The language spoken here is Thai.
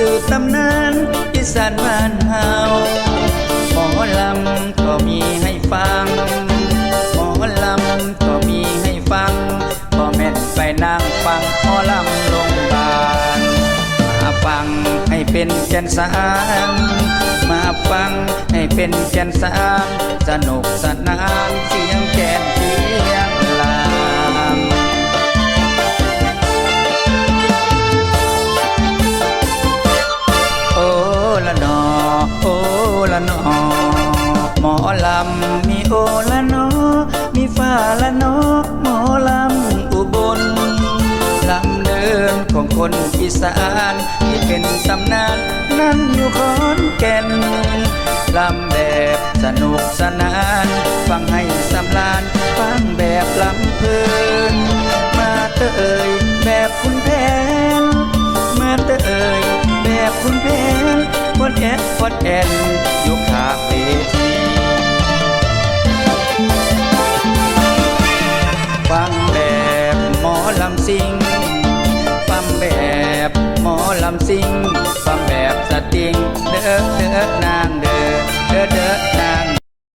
คือตำนานอีสานบ้านเฮาหมอลำก็มีให้ฟัง หมอลำก็มีให้ฟังบ่แม่นไปนั่งฟังหมอลำโรงพยาบาลมาฟังให้เป็นแก่นสารมาฟังให้เป็นแก่นสารสนุกสนานสี ละนอหมอลำมีโอละนอมีฟ้าละนอหมอลำอุบลลำเดินของคนอีสานที่เป็นตำนานนั่นอยู่ขอนแก่นลำแบบสนุกสนาน ฟังให้สำลานฟังแบบลำเพลินมาเตยแบบคุณแผนมาเตยแบบคุณแผนบนแอดบนแอนอยู่ขาเวที ฟังแบบหมอลำซิง ฟังแบบหมอลำซิง ฟังแบบสติง เด้อเด้อนางเด้อเด้อเด้อ